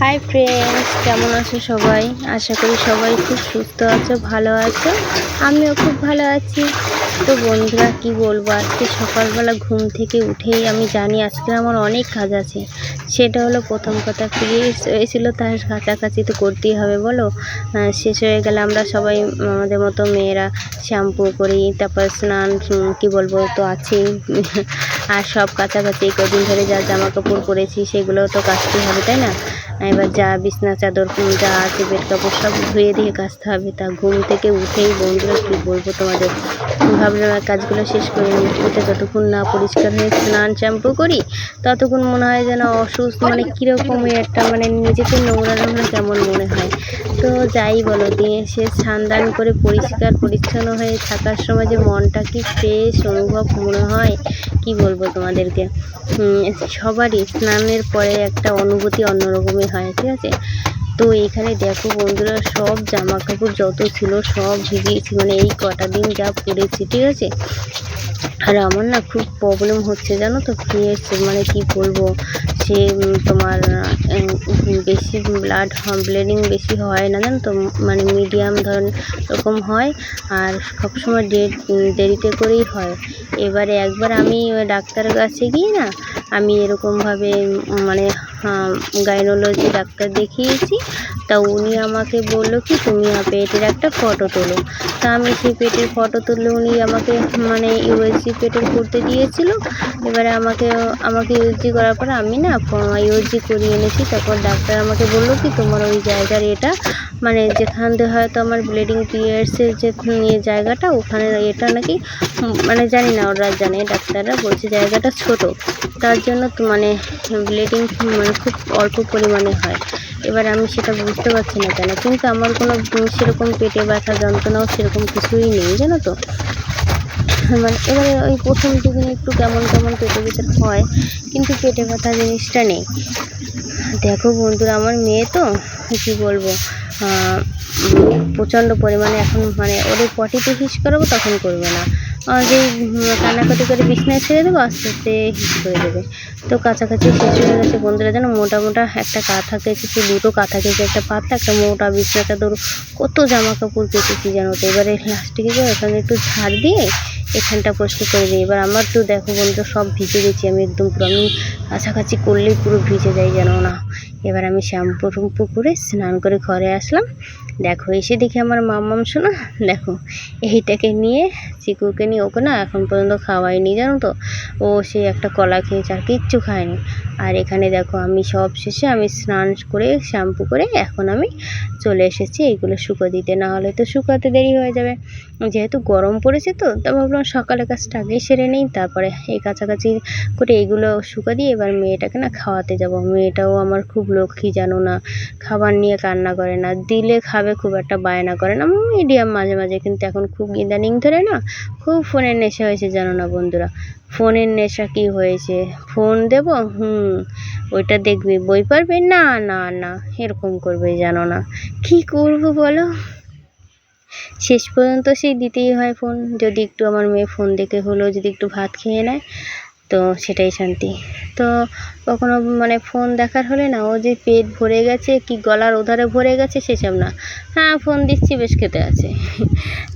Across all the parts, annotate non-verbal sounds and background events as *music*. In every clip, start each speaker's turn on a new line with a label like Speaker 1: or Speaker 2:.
Speaker 1: Hi friends কেমন আছো সবাই? আশা করি সবাই খুব সুস্থ আছো, ভালো আছো। আমিও খুব ভালো আছি। তো বন্ধুরা কি বলব, আজকে সকালবেলা ঘুম থেকে উঠেই আমি জানি আজকে আমার অনেক কাজ আছে। সেটা হলো প্রথম কথা পিরিয়ডস হয়েছিল তার কাছাকাছি তো করতেই হবে, বলো? শেষ হয়ে গেলে আমরা সবাই আমাদের মতো মেয়েরা শ্যাম্পু করি, তারপর স্নান কি বলব, তো আছেই। *laughs* আর সব কাছাকাছি কদিন ধরে যা জামা কাপড় পরেছি সেগুলো তো কাচতে হবে, তাই না? এবার যা বিছনা, চাদর যা আছে বেড কাপড় সব ধুয়ে দিয়ে কাচতে হবে। তা ঘুম থেকে উঠেই বন্ধুরা কী বলব তোমাদের? ভাবলাম কাজগুলো শেষ করে নিই। উঠে যতক্ষণ না পরিষ্কার হয়ে স্নান শ্যাম্পু করি, ততক্ষণ মনে হয় যেন অসুস্থ মানে কীরকমই একটা মানে নিজেকে নোংরা নোংরা কেমন মনে হয়। তো যাই বলো দিনে সে স্নান করে পরিষ্কার পরিচ্ছন্ন হয়ে থাকার সময় যে মনটা কি ফ্রেশ অনুভব মনে হয়, কি বলব তোমাদেরকে? সবারই স্নানের পরে একটা অনুভূতি অন্যরকমই হয়, ঠিক আছে? তো এখানে দেখো বন্ধুরা, সব জামা কাপড় যত ছিল সব ভিজিয়েছি মানে এই কটা দিন যা পরেছি ঠিক আছে? আর আমার না খুব প্রবলেম হচ্ছে, জানো তো? পিরিয়ডস মানে কি বলব? সে তোমার বেশি ব্লাড ব্লিডিং বেশি হয় না, জানো তো? মানে মিডিয়াম ধরন এরকম হয়, আর সবসময় ডেট দেরিতে করেই হয়। এবারে একবার আমি ডাক্তারের কাছে গিয়ে না, আমি এরকমভাবে মানে গাইনোলজি ডাক্তার দেখিয়েছি। তা উনি আমাকে বলল কি, তুমি পেটের একটা ফটো তোলো। তা আমি সেই পেটের ফটো তুললে উনি আমাকে মানে ইউএসজি পেটের করতে দিয়েছিল। এবারে আমাকে আমাকে ইউএসজি করার পর আমি না ইউএসজি করিয়ে এনেছি। তারপর ডাক্তার আমাকে বলল কি, তোমার ওই জায়গার এটা মানে যেখান দিয়ে হয়তো আমার ব্লিডিং পিরিয়ডসের যে ইয়ে জায়গাটা, ওখানে এটা নাকি মানে জানি না ওরা জানে, ডাক্তাররা বলছে জায়গাটা ছোট। তার জন্য তো মানে ব্লিডিং মানে খুব অল্প পরিমাণে হয়। এবার আমি সেটা বুঝতে পারছি না কেন, কিন্তু আমার কোনো সেরকম পেটে ব্যথা, যন্ত্রণাও সেরকম কিছুই নেই, জানো তো। মানে এবারে ওই প্রথম দুদিন একটু কেমন কেমন পেটে ভিতর হয়, কিন্তু পেটে ব্যথা জিনিসটা নেই। দেখো বন্ধুরা, আমার মেয়ে তো, কি বলব? প্রচণ্ড পরিমাণে এখন মানে ওদের পটিতে হিস করাবো তখন করবে না। যেই কান্নাকাটি করে বিছনায় ছেড়ে দেবো, আস্তে আস্তে হিস করে দেবে। তো কাছাকাছি শেষ হয়ে গেছে বন্ধুরা যেন মোটা মোটা একটা কাঁথা কেচেছি, দুটো কাঁথা কেচে একটা পাতলা, একটা মোটা, বিছনা চাদর কত জামা কাপড় কেচেছি জানো তো। এবারে লাস্টে গিয়ে ওখানে একটু ঝাড় দিয়ে এখানটা পরিষ্কার করে দিই। এবার আমার তো দেখো বন্ধু সব ভিজে গেছি আমি একদম পুরো, আমি কাছাকাছি করলেই পুরো ভিজে যাই জানো না। এবার আমি শ্যাম্পু টুম্পু করে স্নান করে ঘরে আসলাম। দেখো, এসে দেখি আমার মাম্মাম শোনা, দেখো, এইটাকে নিয়ে চিকুকে নিয়ে ওকে না এখন পর্যন্ত খাওয়াইনি জানো তো? ও সে একটা কলা খেয়েছে, আর কিচ্ছু খায়নি। আর এখানে দেখো, আমি সব শেষে আমি স্নান করে, শ্যাম্পু করে এখন আমি চলে এসেছি এইগুলো শুকো দিতে। না হলে তো শুকাতে দেরি হয়ে যাবে। যেহেতু গরম পড়েছে তো, তা ভাবলাম সকালে কাজটা আগেই সেরে নিই, তারপরে এই কাছাকাছি করে এগুলো শুকা দিয়ে এবার মেয়েটাকে না খাওয়াতে যাব। মেয়েটাও আমার খুব লক্ষ্মী জানো না, খাবার নিয়ে কান্না করে না, দিলে খাবে খুব একটা বায়না করে না, মিডিয়াম মাঝে মাঝে, কিন্তু এখন খুব ইদানিং ধরে না খুব ফোনের নেশা হয়েছে জানো না বন্ধুরা। ফোনের নেশা কি হয়েছে? ফোন দেব? হুম, ওইটা দেখবি, বই পারবে না না না, এরকম করবে জানো না। কি করব বলো? শেষ পর্যন্ত সেই দিতেই হয় ফোন। যদি একটু আমার মেয়ে ফোন দেখে হলেও যদি একটু ভাত খেয়ে নেয় তো সেটাই শান্তি। তো কখনো মানে ফোন দেখার হলে না, ও যে পেট ভরে গেছে, কি গলার ওধারে ভরে গেছে সেসব না। হ্যাঁ ফোন দিচ্ছি, বেশ খেতে আছে।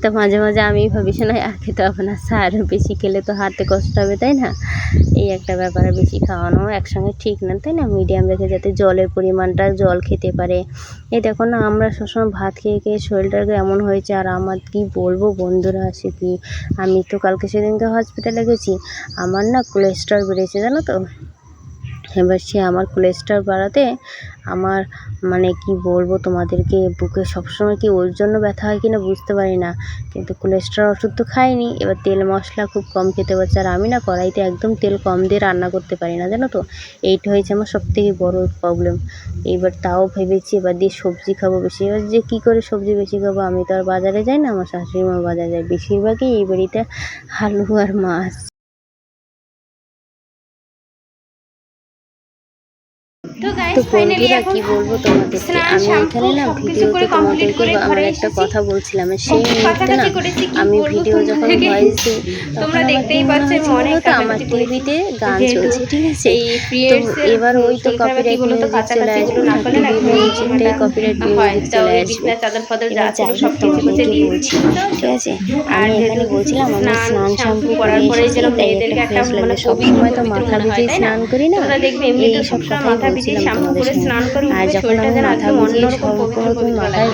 Speaker 1: তো মাঝে মাঝে আমি ভাবি শোনা আর খেতে হবে না, স্যার বেশি খেলে তো হাতে কষ্ট হবে, তাই না? এই একটা ব্যাপার, বেশি খাওয়ানো একসঙ্গে ঠিক না, তাই না? মিডিয়াম রেখে যাতে জলের পরিমাণটা জল খেতে পারে। এই দেখো না, আমরা সবসময় ভাত খেয়ে খেয়ে শরীরটাকে এমন হয়েছে, আর আমার কি বলব বন্ধুরা, সে কি? আমি তো কালকে সেদিনকে হসপিটালে গেছি। আমার না কোলেস্ট্রল বেড়েছে জানো তো? এবার সে আমার কোলেস্ট্রল বাড়াতে আমার মানে কি বলব তোমাদেরকে, বুকে সবসময় কি ওর জন্য ব্যথা হয় কি না বুঝতে পারি না। কিন্তু কোলেস্ট্রল ওষুধ তো খাইনি, এবার তেল মশলা খুব কম খেতে পারছি আর আমি না কড়াইতে একদম তেল কম দিয়ে রান্না করতে পারি না, জানো তো? এইটা হয়েছে আমার সব থেকে বড় প্রবলেম এইবার তাও ভেবেছি এবার দিয়ে সবজি খাব বেশি। এবার যে কী করে সবজি বেশি খাব আমি তো আর বাজারে যাই না, আমার শাশুড়ি মা বাজারে যায়। বেশিরভাগই এই বাড়িতে আলু আর মাছ।
Speaker 2: তো
Speaker 1: বন্ধুরা কি বলব তোমাদেরকে? আমি এখানে না ভিডিওতে তোমাদেরকে আমার একটা কথা বলছিলাম সেই মুহূর্তে না আমি ভিডিও যখন ভয়েস দিই
Speaker 2: তোমরা দেখতেই পাচ্ছ
Speaker 1: মনে তো আমার টিভিতে গান চলছে ঠিক আছে? তো এবার ওই তো কপিরাইট মিউজিক চলে আসবে।
Speaker 2: না
Speaker 1: টিভি মিউজিকটাই কপিরাইট চলে আসবে।
Speaker 2: চাদর ফাদর যা
Speaker 1: আছে
Speaker 2: সব
Speaker 1: বলছি ঠিক আছে?
Speaker 2: আর
Speaker 1: এখানে বলছিলাম আমি
Speaker 2: স্নান
Speaker 1: শ্যাম্পু
Speaker 2: করার পরে যেন মেয়েদেরকে
Speaker 1: একটা
Speaker 2: মানে
Speaker 1: সবসময় তো মাথা
Speaker 2: ভিজিয়ে
Speaker 1: স্নান করি না। এই সব
Speaker 2: কথা
Speaker 1: বলছিলাম।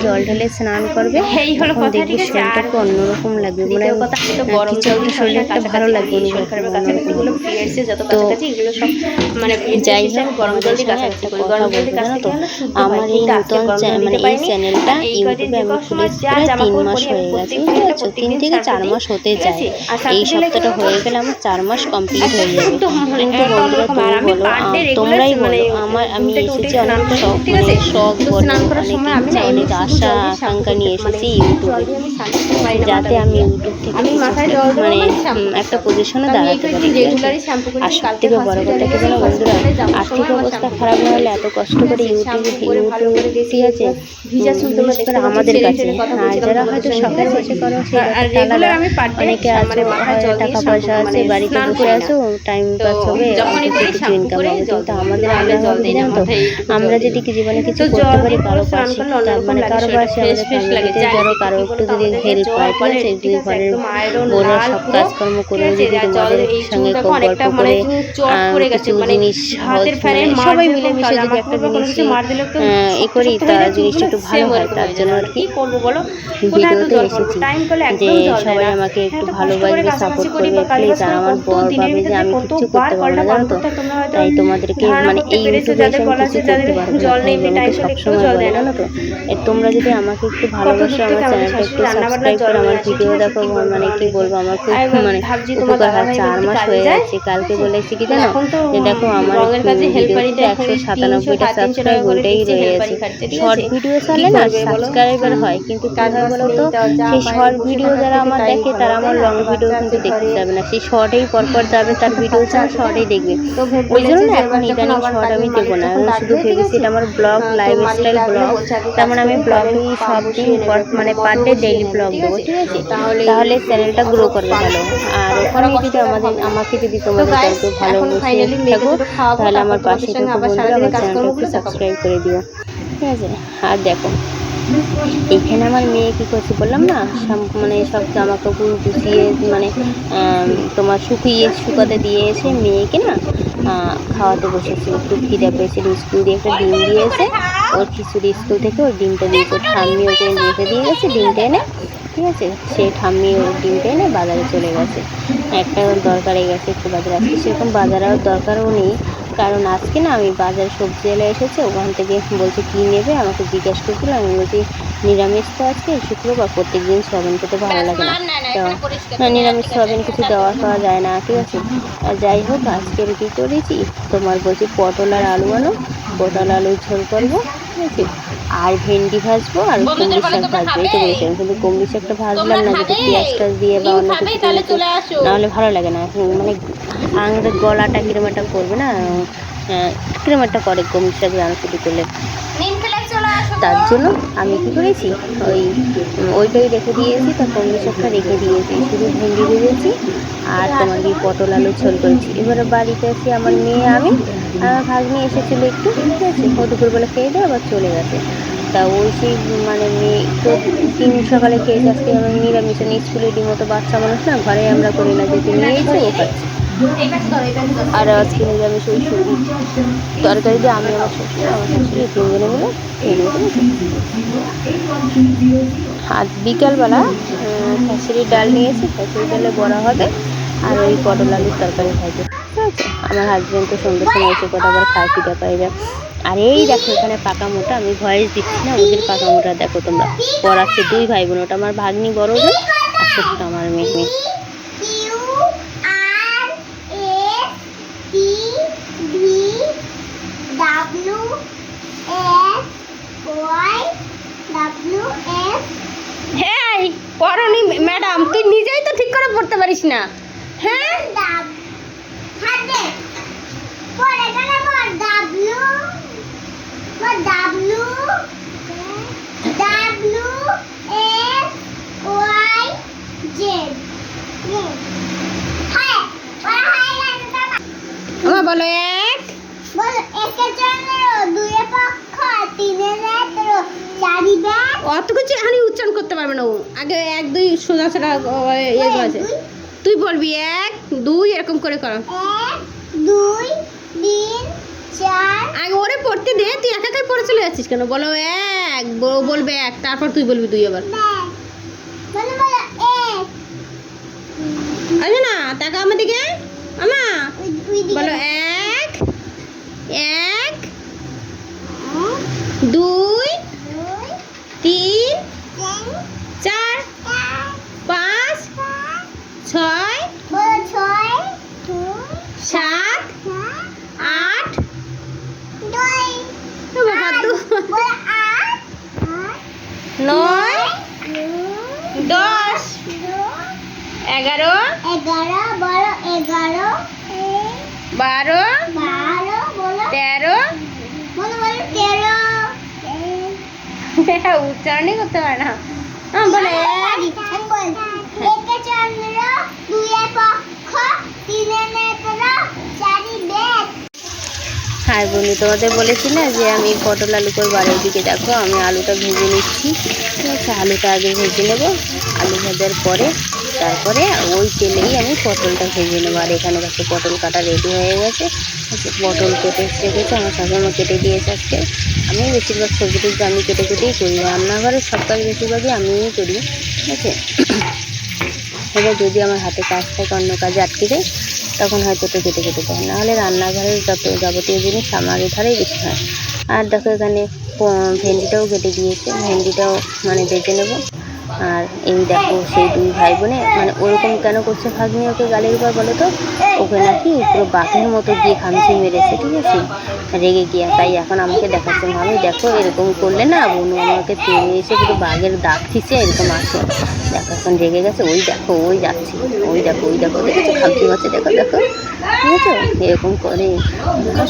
Speaker 1: জল ঢেলে স্নান করবে *laughs* লাগবে। মানে ভালো লাগবে একটা তো? মানে চ্যানেলটা তিন হয়ে গেছে। বুঝতে পারছ চার মাস হতে যায় এই সপ্তাহটা হয়ে গেলে আমার চার মাস *laughs* কমপ্লিট হয়ে যাবে। তোমরাই বলো আমার আমি
Speaker 2: থেকে উঠে
Speaker 1: মানে যাতে আমি
Speaker 2: জল
Speaker 1: মানে একটা আর সব থেকে বড় কথা আর্থিক অবস্থা খারাপ না হলে এত কষ্ট করে আমাদের কাছে।
Speaker 2: হ্যাঁ,
Speaker 1: আর যারা হয়তো
Speaker 2: সকালে
Speaker 1: অনেকে আছে টাকা পয়সা আছে বাড়িতে বসে আছো টাইম পাস হবে আমাদের আমরা দিলাম তো আমরা যদি জীবনে কিছু করতে পারি
Speaker 2: কারও
Speaker 1: পাশে তার মানে
Speaker 2: কারও
Speaker 1: পাশে আমাদের ফ্যামিলিতে
Speaker 2: ধরো
Speaker 1: মানে
Speaker 2: কারও
Speaker 1: একটু যদি হেল্প হয় ঠিক আছে যদি ঘরের বোনের সব কাজকর্ম করে যদি তোমাদের সঙ্গে গল্প করে কিছু জিনিস সবাই মিলে
Speaker 2: মিশে
Speaker 1: যদি একটা জিনিস
Speaker 2: এ
Speaker 1: করি
Speaker 2: তার
Speaker 1: জিনিসটা একটু ভালো হয় তার জন্য আর কি ভিডিওতে এসেছি যে সবাই আমাকে একটু ভালোবাসবে সাপোর্ট করবে প্লিজ আর আমার বর ভাবে যে আমি
Speaker 2: কিছু
Speaker 1: করতে পারব না জানো তো তাই তোমাদেরকে মানে এই ইউটিউবে এসে জল
Speaker 2: আছে যাদের জল নেই এমনি টাইম একটু জল দেয় না।
Speaker 1: তো তোমরা যদি আমাকে একটু ভালোবাসো আমার চ্যানেলটা একটু সাবস্ক্রাইব করো আমার ভিডিও দেখো মানে কি বলব আমার খুব মানে উপকার হয় চার মাস হয়ে যাচ্ছে কালকে বলেছি কি জানো? যে দেখো আমার একশো সাতানব্বইটা সাবস্ক্রাইব
Speaker 2: ওটাই
Speaker 1: রয়ে শর্ট ভিডিও চালে না সাবস্ক্রাইবার হয় কিন্তু
Speaker 2: তার
Speaker 1: বলো সেই শর্ট ভিডিও যারা আমার দেখে তারা আমার লং ভিডিও কিন্তু দেখতে যাবে না সেই শর্টেই পরপর যাবে তার ভিডিও চান শর্টেই দেখবে ওই জন্য এখন ইদানিং শর্ট আমি দেবো না শুধু ভেবেছি এটা আমার ব্লগ
Speaker 2: লাইফস্টাইল
Speaker 1: ব্লগ
Speaker 2: তেমন
Speaker 1: আমি ব্লগই সব দিন মানে পার ডে ডেইলি ব্লগ দেবো ঠিক আছে
Speaker 2: তাহলে
Speaker 1: চ্যানেলটা গ্রো করবে ভালো। আর ওখানে যদি আমাদের আমাকে যদি তোমাদের
Speaker 2: ভালো
Speaker 1: থাকো তাহলে আমার পাশে আমার চ্যানেলটা সাবস্ক্রাইব করে দিও। ঠিক আছে আর দেখো। এখানে আমার মেয়ে কী করছে বললাম না? মানে সব জামা কাপড় গুছিয়ে মানে তোমার শুকিয়ে, শুকাতে দিয়ে এসে মেয়েকে না খাওয়াতে বসেছে। একটু খিদে পেয়েছে স্কুল দিয়ে একটা ডিম দিয়েছে। ওর খিচুড়ি স্কুল থেকে ওর ডিমটা দিয়েছে। ঠাম্মি ওকে রেখে দিয়ে গেছে ডিমটা এনে, ঠিক আছে? সে ঠাম্মি ওর ডিমটা এনে বাজারে চলে গেছে। একটা দরকারে গেছে একটু বাজারে। আসছে সেরকম বাজার আর দরকারও নেই। কারণ আজকে না আমি বাজার সবজি এলে এসেছে ওখান থেকে বলছে কী নেবে আমাকে জিজ্ঞেস করছিল আমি বলছি নিরামিষ তো আজকে শুক্রবার প্রত্যেক দিন সবেন খেতে ভালো লাগে না। নিরামিষ সবেন কিছু দেওয়া খাওয়া যায় না ঠিক আছে। যাই হোক আজকে আমি কী করেছি তোমার বলছি পটল আর আলু আনো পটল আলু ঝোল করব ঠিক আছে। আর ভেন্ডি ভাজবো আর কুমড়ি শাক ভাজবো এই তো বলেছিলাম কিন্তু কুমড়ি শাকটা ভাজলাম না যদি পেঁয়াজ টাজ দিয়ে বা অন্য কিছু তাহলে ভালো লাগে না মানে আমাদের গলাটা কিরম একটা করবে না হ্যাঁ, কিরম একটা করে কুমড়ি শাক রান্না শুরু করলে তার জন্য আমি কী করেছি ওই ওইটাই রেখে দিয়েছি তো কমলি শাকটা রেখে দিয়েছি শুধু ভেন্ডি ভেজেছি আর তোমার কি পটল আলু ছোল করেছি। এবারে বাড়িতে আছি আমার মেয়ে আমি আমার ভাগ্নি এসেছিল একটু ঠিক আছে কতগুলো বলে খেয়ে দেয় আবার চলে গেছে। একটা ওই সেই মানে মেয়ে, তো তিন সকালে খেয়েছে আজকে আমি নিরামিষ স্কুলে মতো বাচ্চা মানুষ না, ঘরে আমরা করি না যেতে নিয়েছি ও আর আজকে নিরামিষ ওই সবজি। তরকারি দিয়ে আমি আমার শ্বশুর, আমার শাশুড়ি তিনজনে মিলে এই আর বিকালবেলা শাশুড়ির ডাল নিয়েছি শাশুড়ি ডালে বড়া হবে, আর ওই পটল আলুর তরকারি খাইছে ঠিক আছে? আমার হাজব্যান্ড তো সন্ধ্যের সময় এসে কটা আবার খায়, খিদে পাইবে আর এই দেখো এখানে পাকা মোটা আমি ভয়েস দিচ্ছি না ওদের পাকা মোটা দেখো তোমরা। পড়াচ্ছে দুই ভাই বোন ওটা আমার ভাগ্নি বড় বোন আর ছোট্ট আমার মেয়ে। মেয়ে
Speaker 3: ম্যাডাম তুই নিজেই তো ঠিক করে পড়তে পারিস না। হ্যাঁ? হ্যাঁ
Speaker 2: আমার বলো এক।
Speaker 3: বলো একে চন্দ্র দুয়ে পক্ষ তিনে নেত্র চারি ব্যাগ।
Speaker 2: অত কিছু এখানে উচ্চারণ করতে পারবে না ও। আগে এক দুই সোজা সোজা ইয়ে আছে তুই বলবি এক দুই এরকম করে করো।
Speaker 3: এক দুই তিন
Speaker 2: আগে ওরে পড়তে দে তুই একা একাই পড়ে চলে যাচ্ছিস কেন? বলো এক বলবে এক তারপর তুই বলবি দুই আবার। আছে না টাকা আমার দিকে। আমা বলো এক এক দুই
Speaker 3: দুই
Speaker 2: তিন
Speaker 3: তিন
Speaker 2: চার
Speaker 3: চার
Speaker 2: পাঁচ
Speaker 3: পাঁচ
Speaker 2: ছয়
Speaker 3: বলো ছয় দুই
Speaker 2: সাত
Speaker 3: সাত
Speaker 2: আট
Speaker 3: দুই
Speaker 2: ও বাবা দু
Speaker 3: বলো আট আট
Speaker 2: নয়
Speaker 3: দুই
Speaker 2: দশ
Speaker 3: দুই
Speaker 2: এগারো।
Speaker 3: এগারো বলো এগারো।
Speaker 2: বারো।
Speaker 3: বারো বলো।
Speaker 2: তেরো।
Speaker 3: বলো বলো তেরো। এক,
Speaker 2: উচ্চারণই করতে পারে না। হ্যাঁ বলে এক।
Speaker 3: আমি বলছি, একে চন্দ্র দুয়ে পক্ষ তিনে নেত্র চারি বেদ।
Speaker 1: হাই বন্ধু তোমাদের বলেছি না যে আমি পটল আলু করে বাড়ির দিকে দেখো আমি আলুটা ভেজে নিচ্ছি। ঠিক আছে আলুটা আগে ভেজে নেব। আলু ভাজার পরে তারপরে ওই তেলেই আমি পটলটা ভেজে নেব। আর এখানে দেখো পটল কাটা রেডি হয়ে গেছে। আচ্ছা, পটল কেটে রেখেছে আমার শাশুড়ি কেটে দিয়েছে আজকে। আমি বেশিরভাগ সবজি টবজি আমি কেটে কেটেই করি রান্নাঘরের সব কাজ বেশিরভাগই আমিই করি ঠিক আছে? এবার যদি আমার হাতে কাজ থাকে অন্য কাজে আটকে যায় তখন হয়তো তো কেটে কেটে দেয়। নাহলে রান্নাঘরের যত যাবতীয় জিনিস আমার ধারেই বেশি হয়। আর দেখো এখানে ভেন্ডিটাও কেটে দিয়েছে। ভেন্ডিটাও মানে বেটে নেব। আর এই দেখো সেই দুই ভাই বোনে মানে ওরকম কেন করছে ভাগ্নি ওকে গালের উপর বলো তো? ওকে নাকি পুরো বাঘের মতো গিয়ে খামচি মেরেছে, ঠিক আছে? রেগে গিয়া, তাই এখন আমাকে দেখাচ্ছে মামি দেখো এরকম করলে না বোন আমাকে তুলে এসে পুরো বাঘের দাগ খিচে এরকম আসে। দেখো, এখন রেগে গেছে, ওই দেখো, ওই যাচ্ছে, ওই দেখো ওই দেখো, দেখেছ? খামচি মাছে দেখো দেখো বুঝেছ এরকম করে।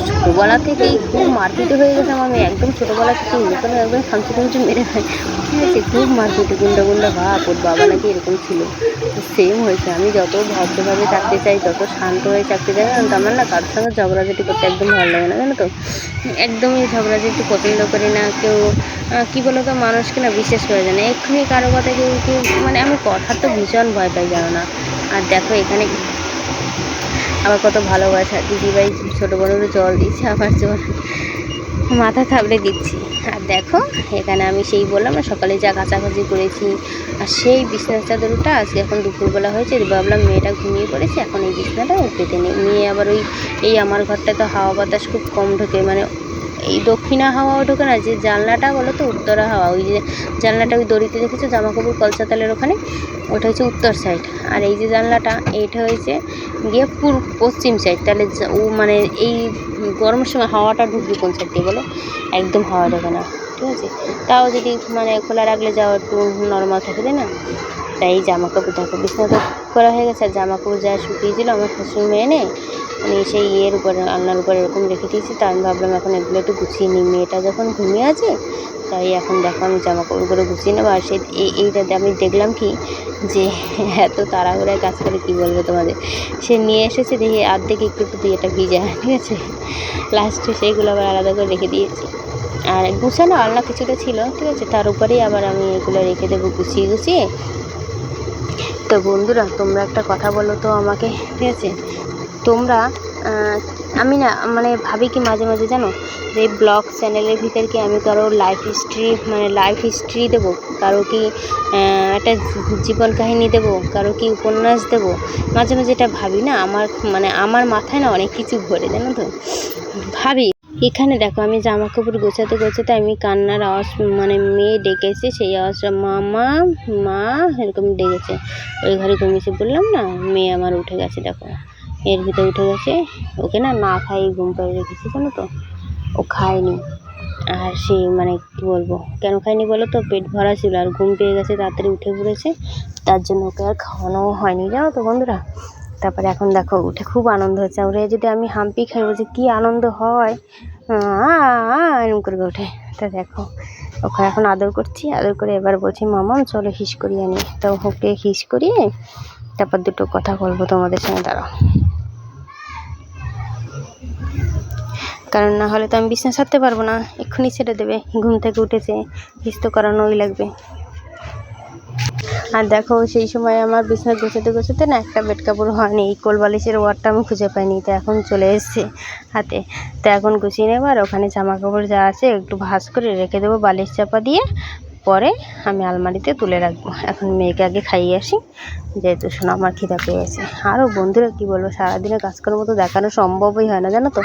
Speaker 1: ছোটোবেলা থেকেই খুব মারপিট হয়ে গেছে আমার মেয়ে, একদম ছোটোবেলা থেকে এরকম একদম খামচি খামচি মেরে হয় ঠিক আছে খুব মারপিট, গুন্ডা গুন্ডা ভাব ওর বাবা নাকি এরকম ছিল। সেম হয়েছে, আমি যত ভদ্রভাবে চাকরি চাই যত শান্ত হয়ে চাকরি চাই, কারণ আমার না কারোর সঙ্গে ঝগড়াঝাটি করতে একদম ভালো লাগে না, জানো তো? একদমই ঝগড়াঝাটি পছন্দ করি না, কেউ কি বলো তো মানুষকে না বিশ্বাস করে যায় না। এক্ষুনি কারও কথা কেউ কেউ মানে আমি কথা তো ভীষণ ভয় পাই, জানো না? আর দেখো এখানে আবার কত ভালোবাসা। দিদিভাই, ছোটো বড়োরও জল দিচ্ছে আবার জল মাথা থাবড়ে দিচ্ছি। আর দেখো, এখানে আমি সেই বললাম না, সকালে যা কাচাকাচি করেছি। আর সেই বিছনার চাদরটা আজকে এখন দুপুরবেলা হয়েছে ভাবলাম মেয়েটা ঘুমিয়ে পড়েছে, এখন এই বিছনাটা পেতে নেই। মেয়ে আবার ওই, এই আমার ঘরটা তো হাওয়া বাতাস খুব কম ঢোকে মানে এই দক্ষিণা হাওয়াও ঢোকে না, যে জানলাটা বলো তো উত্তরা হাওয়া, ওই যে জানলাটা, ওই দড়িতে দেখেছ জামা কাপড় কলসাতালের ওখানে? ওটা হচ্ছে উত্তর সাইড আর এই যে জানলাটা, এইটা হয়েছে গিয়ে পূর্ব পশ্চিম সাইড তাহলে ও মানে এই গরমের সময় হাওয়াটা ঢুকবে কোন সাইড দিয়ে বলো? একদম হাওয়া ঢোকে না, ঠিক আছে? তাও যদি মানে খোলা রাখলে যাওয়া একটু নর্মাল থাকে, তাই না? তাই জামা কাপড় দেখো বিছনা করা হয়ে গেছে, আর জামা কাপড় যা শুকিয়েছিল আমার শ্বশুর মেয়ে মানে সেই ইয়ের উপরে আলনার উপরে এরকম রেখে দিয়েছি। তা আমি ভাবলাম এখন এগুলো একটু গুছিয়ে নিই। মেয়েটা যখন ঘুমিয়ে আছে, তাই এখন দেখো আমি জামা কাপড়গুলো গুছিয়ে নেব। আর সেই এই, এইটা আমি দেখলাম কি যে এত তাড়াহুড়ায় কাজ করে, কী বলব তোমাদের? সে নিয়ে এসেছে, দেখি অর্ধেক একটু একটু দিয়ে এটা ভিজা, ঠিক আছে? লাস্টে সেইগুলো আবার আলাদা করে রেখে দিয়েছি। আর গুছানো আলনা কিছুটা ছিল, ঠিক আছে? তার উপরেই আবার আমি এগুলো রেখে দেবো গুছিয়ে গুছিয়ে। তো বন্ধুরা, তোমরা একটা কথা বলো তো আমাকে, ঠিক আছে? তোমরা আমি না মানে ভাবি কি মাঝে মাঝে জানো, যে ব্লগ চ্যানেলের ভিতর কি আমি কারও লাইফ হিস্ট্রি মানে লাইফ হিস্ট্রি দেবো? কারও কি একটা জীবন কাহিনী দেবো? কারও কি উপন্যাস দেবো? মাঝে মাঝে এটা ভাবি না, আমার মানে আমার মাথায় না অনেক কিছু ঘোরে, জানো তো? ভাবি এখানে দেখো, আমি জামা কাপড় গোছাতে গোছাতে আমি কান্নার আওয়াজ মানে মেয়ে ডেকেছে, সেই আওয়াজটা মামা, মা, এরকম ডেকেছে। ওই ঘরে ঘুমিয়েছে বললাম না, মেয়ে আমার উঠে গেছে, দেখো। এর ভিতরে উঠে গেছে, ওকে না না খাইয়ে ঘুম পাড়িয়ে রেখেছি, জানো তো? ও খায়নি। আর সে মানে কী বলব, কেন খায়নি বলো তো? পেট ভরা ছিল, আর ঘুম পেয়ে গেছে, তাড়াতাড়ি উঠে পড়েছে। তার জন্য ওকে আর খাওয়ানোও হয়নি, জানো তো বন্ধুরা? তারপরে এখন দেখো উঠে খুব আনন্দ হচ্ছে। উঠে যদি আমি হাম্পি খাই বলছি কী আনন্দ হয়। এরকম করে ওঠে তা দেখো ওখানে এখন আদর করছি। আদর করে এবার বলছি মামাম চলো হিস করিয়ে আনি। তো ওকে হিস করিয়ে তারপর দুটো কথা বলব তোমাদের সঙ্গে, দাঁড়াও। কারণ না হলে তো আমি বিছনা ছাড়তে পারব না। এক্ষুনি ছেড়ে দেবে। ঘুম থেকে উঠেছে। হিস তো করানোই লাগবে। আর দেখো, সেই সময় আমার বিছনা গোছাতে গোছাতে না একটা বেড কাপড় হয়নি। এই কোল বালিশের ওয়ারটা আমি খুঁজে পাইনি, তো এখন চলে এসেছে হাতে। তো এখন গুছিয়ে নেব আর ওখানে জামা কাপড় যা আছে একটু ভাঁজ করে রেখে দেবো, বালিশ চাপা দিয়ে। পরে আমি আলমারিতে তুলে রাখব। এখন মেয়েকে আগে খাইয়ে আসি, যেহেতু শোনো আমার খিদা পেয়ে গেছে আরও বন্ধুরা কী বলব সারাদিনে কাজকর্ম তো দেখানো সম্ভবই হয় না, জানো তো?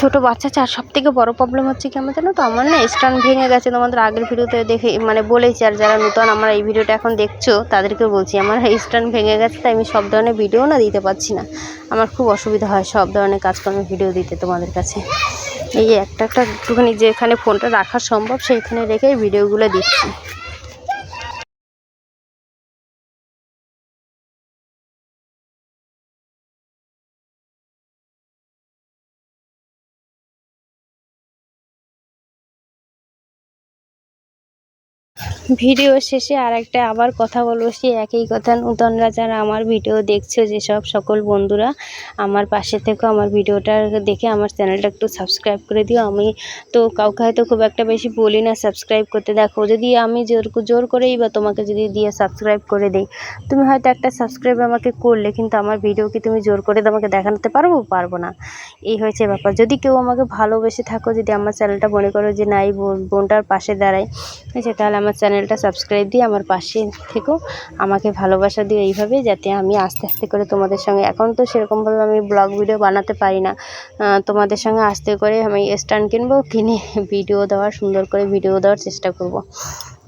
Speaker 1: ছোটো বাচ্চা চার, সব থেকে বড়ো প্রবলেম হচ্ছে কি জানো তো? আমার না স্টান ভেঙে গেছে, তোমাদের আগের ভিডিওতে দেখে মানে বলেছি, আর যারা নতুন আমার এই ভিডিওটা এখন দেখছ তাদেরকে বলছি, আমার স্টান ভেঙে গেছে, তাই আমি সব ধরনের ভিডিও না দিতে পারছি না। আমার খুব অসুবিধা হয় সব ধরনের কাজকর্মের ভিডিও দিতে তোমাদের কাছে। এই একটা একটা একটুখানি যেখানে ফোনটা রাখা সম্ভব, সেইখানে রেখে ভিডিওগুলো দিচ্ছি। ভিডিও শেষে আর একটা আবার কথা বলব। সে একই কথা। নূতনরা যারা আমার ভিডিও দেখছ যেসব সকল বন্ধুরা, আমার পাশে থেকে, আমার ভিডিওটা দেখে আমার চ্যানেলটা একটু সাবস্ক্রাইব করে দিও। আমি তো কাউকে হয়তো খুব একটা বেশি বলি না সাবস্ক্রাইব করতে দেখো। যদি আমি জোর জোর করেই বা তোমাকে যদি দিয়ে সাবস্ক্রাইব করে দিই, তুমি হয়তো একটা সাবস্ক্রাইব আমাকে করলে, কিন্তু আমার ভিডিও কি তুমি জোর করে তোমাকে দেখাতে পারব? পারব না। এই হয়েছে ব্যাপার। যদি কেউ আমাকে ভালোবেসে থাকো, যদি আমার চ্যানেলটা মনে করো যে না এই বোন- বোনটার পাশে দাঁড়ায় আছে তাহলে আমার চ্যানেলটা সাবস্ক্রাইব দিয়ে আমার পাশে থেকেও আমাকে ভালোবাসা দিও এইভাবে, যাতে আমি আস্তে আস্তে করে তোমাদের সঙ্গে, এখন তো সেরকমভাবে আমি ব্লগ ভিডিও বানাতে পারি না। তোমাদের সঙ্গে আস্তে করে আমি স্ট্যান্ড কিনবো, কিনে ভিডিও দেওয়ার, সুন্দর করে ভিডিও দেওয়ার চেষ্টা করব।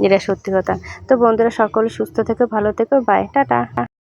Speaker 1: যেটা সত্যি কথা। তো বন্ধুরা, সকলে সুস্থ থেকে, ভালো থেকে, বাই, টাটা।